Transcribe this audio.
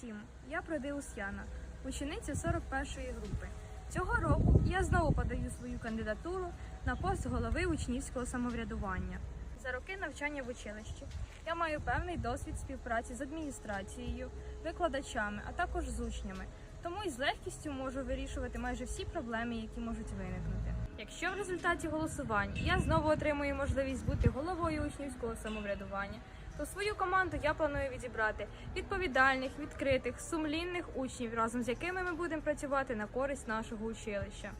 всім! Я Продилус Яна, учениця 41-ї групи. Цього року я знову подаю свою кандидатуру на пост голови учнівського самоврядування. За роки навчання в училищі я маю певний досвід співпраці з адміністрацією, викладачами, а також з учнями, тому із легкістю можу вирішувати майже всі проблеми, які можуть виникнути. Якщо в результаті голосувань я знову отримую можливість бути головою учнівського самоврядування, то свою команду я планую відібрати відповідальних, відкритих, сумлінних учнів, разом з якими ми будемо працювати на користь нашого училища.